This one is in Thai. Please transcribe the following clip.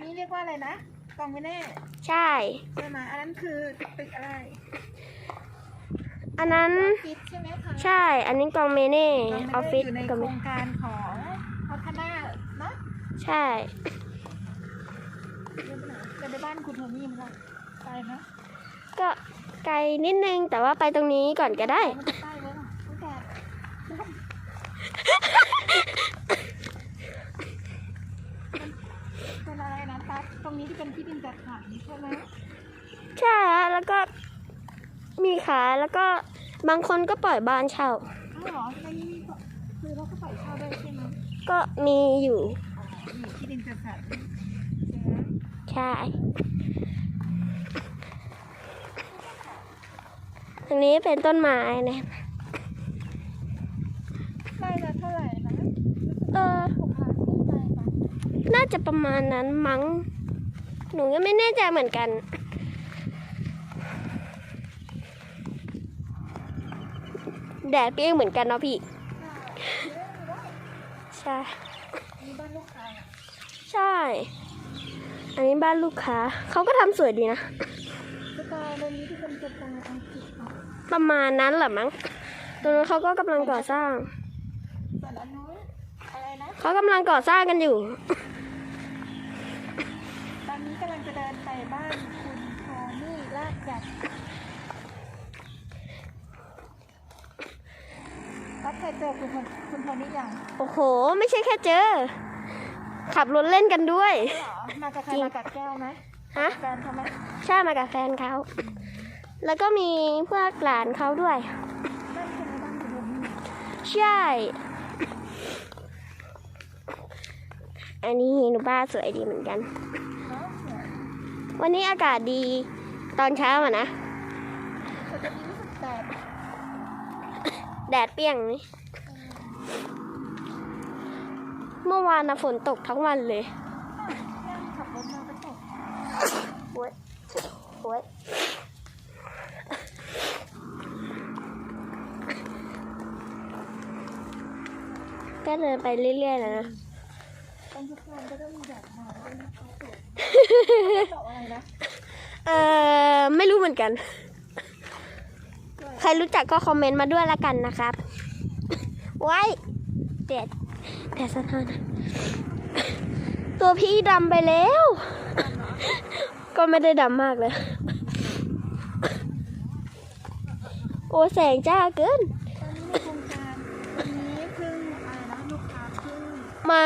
นนี้เรียกว่าอะไรนะกองไม่แน่ใช่ ใช่ไหมอันนั้นคือตึกอะไรอันนั้นฟิตใช่ไหมคะใช่ อันนี้กองเมเน่กองออฟไม่ฟิได้ศอยู่ในกองโคเมรงการของพัฒนาเนาะใช่เดินไปไหนเดินไปบ้านคุณโทนี่มั้ยไปไหมก็ไกลนิดนึงแต่ว่าไปตรงนี้ก่อนก็ได้ มันจะใกล้ไว้หรอตั้งแต่เป็นอะไรนะตั๊กตรงนี้ที่ เป็นที่ดินจัดสรรใช่ไหมใช่ฮะแล้วก็มีขายแล้วก็บางคนก็ปล่อยบ้านเช่าอ้าวเหรอในนี้มีคือเขาก็ปล่อยเช่าได้ใช่ไหมก็มีอยู่อ๋ออยู่ที่ดินจัดสรรใช่ไหมใช่ตรงนี้เป็นต้นไม้นะไร่ละเท่าไหร่นะเออหกพันขึ้นไปปะน่าจะประมาณนั้นมั้ง หนูก็ไม่แน่ใจเหมือนกัน แดดเปรี้ยงเหมือนกันเนาะพี่ ใช่มีบ้านลูกค้าอะใช่ อันนี้บ้านลูกค้า เขาก็ทำสวยดีนะสไตล์ในนี้ที่เป็นสไตล์อังกฤษอะประมาณนั้นแหละมั้งตรงนั้นเขาก็กำลังก่อสร้างส่วนอันนู้นอะไรนะเขากำลังก่อสร้างกันอยู่ ตอนนี้กำลั งจะเดินไปบ้านคุณโทนี่ลาดจัดแล้วเคยเจอคุณคนคุณโทนี่ยัง โอ้โห ไม่ใช่แค่เจอ ขับรถเล่นกันด้วย เหรอ มากับใครจริง มากับแก้วไหมฮะ แฟนเขาไหมใช่มากับแฟนเขา แล้วก็มีพวกหลานเขาด้วย บ้านคุณบ้านคุณโทนี่ใช่ อันนี้หนูบ้าสวยดีเหมือนกันเนาะสวย วันนี้อากาศดีตอนเช้าอะนะแต่จะมีรู้สึกแดดแดดเปรี้ยงนี่เมื่อวานนะฝนตกทั้งวันเลยนั่งขับรถมาก็ตกโอ้ยโอ้ยก็เดินไปเรื่อยๆแล้วนะตรงทุกวันก็ต้องมีแบบมาด้วยนะคะสวยดอกอะไร นะเออไม่รู้เหมือนกัน ใครรู้จักก็คอมเมนต์มาด้วยละกันนะครับ ไว้แดดแดดสะท้อนตัวพี่ดำไปแล้ว ก็ไม่ได้ดำมากเลย โอ้แสงจ้าเกิน ตอนนี้ในโครงการวันนี้เพิ่งอะไรนะลูกค้าเพิ่งมา